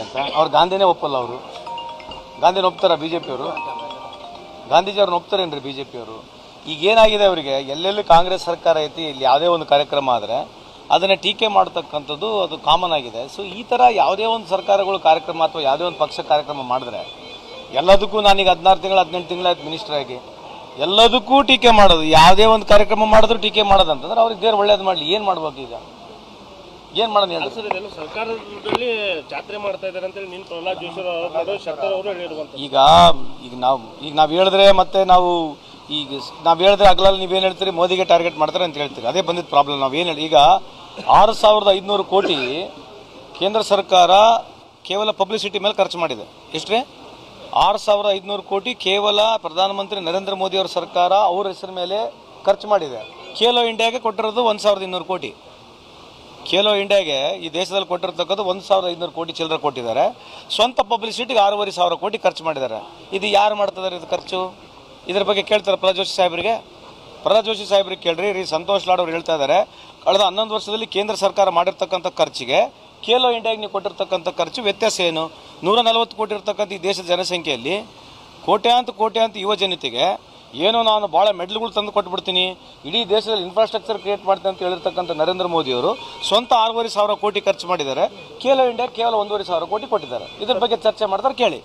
ಅಂತ ಅವ್ರು ಗಾಂಧಿನೇ ಒಪ್ಪಲ್ಲ ಅವರು. ಗಾಂಧಿನ ಒಪ್ತಾರ ಬಿ ಜೆ ಪಿಯವರು ಗಾಂಧೀಜಿಯವ್ರನ್ನ ಒಪ್ತಾರೇನ್ರಿ ಬಿ ಜೆ ಪಿಯವರು ಈಗ ಏನಾಗಿದೆ ಅವರಿಗೆ? ಎಲ್ಲೆಲ್ಲಿ ಕಾಂಗ್ರೆಸ್ ಸರ್ಕಾರ ಐತಿ, ಇಲ್ಲಿ ಯಾವುದೇ ಒಂದು ಕಾರ್ಯಕ್ರಮ ಆದರೆ ಅದನ್ನು ಟೀಕೆ ಮಾಡ್ತಕ್ಕಂಥದ್ದು ಅದು ಕಾಮನ್ ಆಗಿದೆ. ಸೊ ಈ ಥರ ಯಾವುದೇ ಒಂದು ಸರ್ಕಾರಗಳು ಕಾರ್ಯಕ್ರಮ ಅಥವಾ ಯಾವುದೇ ಒಂದು ಪಕ್ಷ ಕಾರ್ಯಕ್ರಮ ಮಾಡಿದ್ರೆ ಎಲ್ಲದಕ್ಕೂ ನಾನೀಗ ಹದಿನಾರು ತಿಂಗಳು, ಹದಿನೆಂಟು ತಿಂಗಳಾಯ್ತು ಮಿನಿಸ್ಟರ್ ಆಗಿ. ಎಲ್ಲದಕ್ಕೂ ಟೀಕೆ ಮಾಡೋದು. ಯಾವುದೇ ಒಂದು ಕಾರ್ಯಕ್ರಮ ಮಾಡಿದ್ರು ಟೀಕೆ ಮಾಡೋದಂತಂದ್ರೆ ಅವ್ರಿಗೆ ದೇವ್ರು ಒಳ್ಳೇದು ಮಾಡಲಿ. ಏನು ಮಾಡ್ಬೇಕು ಈಗ? ಏನು ಮಾಡೋಣ ಹೇಳಿ ಸರ್ ಇದೆಲ್ಲ ಸರ್ಕಾರದಲ್ಲಿ ಜಾತ್ರೆ ಮಾಡ್ತಾ ಇದ್ದಾರೆ ಅಂತೇಳಿ ಪ್ರಹ್ಲಾದ್ ಜೋಶಿ ಅವರು ಶಕ್ತರ್ ಅವರು ಹೇಳಿರುವಂತ ಈಗ ಈಗ ನಾವು ಈಗ ನಾವು ಹೇಳಿದ್ರೆ ಮತ್ತೆ ನಾವು ಈಗ ನಾವು ಹೇಳಿದ್ರೆ ಅಗಲಲ್ಲಿ ನೀವೇನು ಹೇಳ್ತೀರಿ? ಮೋದಿಗೆ ಟಾರ್ಗೆಟ್ ಮಾಡ್ತಾರೆ ಅಂತ ಹೇಳ್ತೀರಿ. ಅದೇ ಬಂದಿದ್ದ ಪ್ರಾಬ್ಲಮ್ ನಾವು ಏನು ಹೇಳಿ ಈಗ ಆರು ಸಾವಿರದ ಐದುನೂರು ಕೋಟಿ ಕೇಂದ್ರ ಸರ್ಕಾರ ಕೇವಲ ಪಬ್ಲಿಸಿಟಿ ಮೇಲೆ ಖರ್ಚು ಮಾಡಿದೆ. ಎಷ್ಟೇ ಆರು ಸಾವಿರದ ಐದುನೂರು ಕೋಟಿ ಕೇವಲ ಪ್ರಧಾನಮಂತ್ರಿ ನರೇಂದ್ರ ಮೋದಿ ಅವರ ಸರ್ಕಾರ ಅವ್ರ ಹೆಸರ ಮೇಲೆ ಖರ್ಚು ಮಾಡಿದೆ. ಖೇಲೋ ಇಂಡಿಯಾಗೆ ಕೊಟ್ಟಿರೋದು ಒಂದು ಸಾವಿರದ ಇನ್ನೂರು ಕೋಟಿ. ಖೇಲೋ ಇಂಡಿಯಾಗೆ ಈ ದೇಶದಲ್ಲಿ ಕೊಟ್ಟಿರ್ತಕ್ಕದ್ದು ಒಂದು ಸಾವಿರದ ಐನೂರು ಕೋಟಿ ಚಿಲ್ಲರೆ ಕೊಟ್ಟಿದ್ದಾರೆ. ಸ್ವಂತ ಪಬ್ಲಿಸಿಟಿಗೆ ಆರೂವರೆ ಸಾವಿರ ಕೋಟಿ ಖರ್ಚು ಮಾಡಿದ್ದಾರೆ. ಇದು ಯಾರು ಮಾಡ್ತಿದ್ದಾರೆ ಇದು ಖರ್ಚು? ಇದ್ರ ಬಗ್ಗೆ ಕೇಳ್ತಾರೆ ಪ್ರಹ್ಲಾದ್ ಜೋಶಿ ಸಾಹೇಬರಿಗೆ. ಪ್ರಹ್ಲಾದ್ ಜೋಶಿ ಸಾಹೇಬ್ರಿಗೆ ಕೇಳ್ರಿ, ರೀ ಸಂತೋಷ್ ಲಾಡ್ ಅವ್ರು ಹೇಳ್ತಾ ಇದ್ದಾರೆ. ಕಳೆದ ಹನ್ನೊಂದು ವರ್ಷದಲ್ಲಿ ಕೇಂದ್ರ ಸರ್ಕಾರ ಮಾಡಿರ್ತಕ್ಕಂಥ ಖರ್ಚಿಗೆ ಖೇಲೋ ಇಂಡಿಯಾಗೆ ನೀವು ಕೊಟ್ಟಿರ್ತಕ್ಕಂಥ ಖರ್ಚು ವ್ಯತ್ಯಾಸ ಏನು? ನೂರ ನಲವತ್ತು ಕೋಟಿ ಇರ್ತಕ್ಕಂಥ ಈ ದೇಶದ ಜನಸಂಖ್ಯೆಯಲ್ಲಿ ಕೋಟ್ಯಾಂತ ಕೋಟ್ಯಾಂತ ಯುವ ಜನತೆಗೆ ಏನೋ ನಾನು ಭಾಳ ಮೆಡ್ಲ್ಗಳು ತಂದು ಕೊಟ್ಬಿಡ್ತೀನಿ. ಇಡೀ ದೇಶದಲ್ಲಿ ಇನ್ಫ್ರಾಸ್ಟ್ರಕ್ಚರ್ ಕ್ರಿಯೇಟ್ ಮಾಡ್ತೀನಿ ಅಂತ ಹೇಳಿರ್ತಕ್ಕಂಥ ನರೇಂದ್ರ ಮೋದಿಯವರು ಸ್ವಂತ ಆರೂವರೆ ಸಾವಿರ ಕೋಟಿ ಖರ್ಚು ಮಾಡಿದ್ದಾರೆ. ಖೇಲೋ ಇಂಡಿಯಾ ಕೇವಲ ಒಂದೂವರೆ ಸಾವಿರ ಕೋಟಿ ಕೊಟ್ಟಿದ್ದಾರೆ. ಇದ್ರ ಬಗ್ಗೆ ಚರ್ಚೆ ಮಾಡ್ತಾರೆ, ಕೇಳಿ.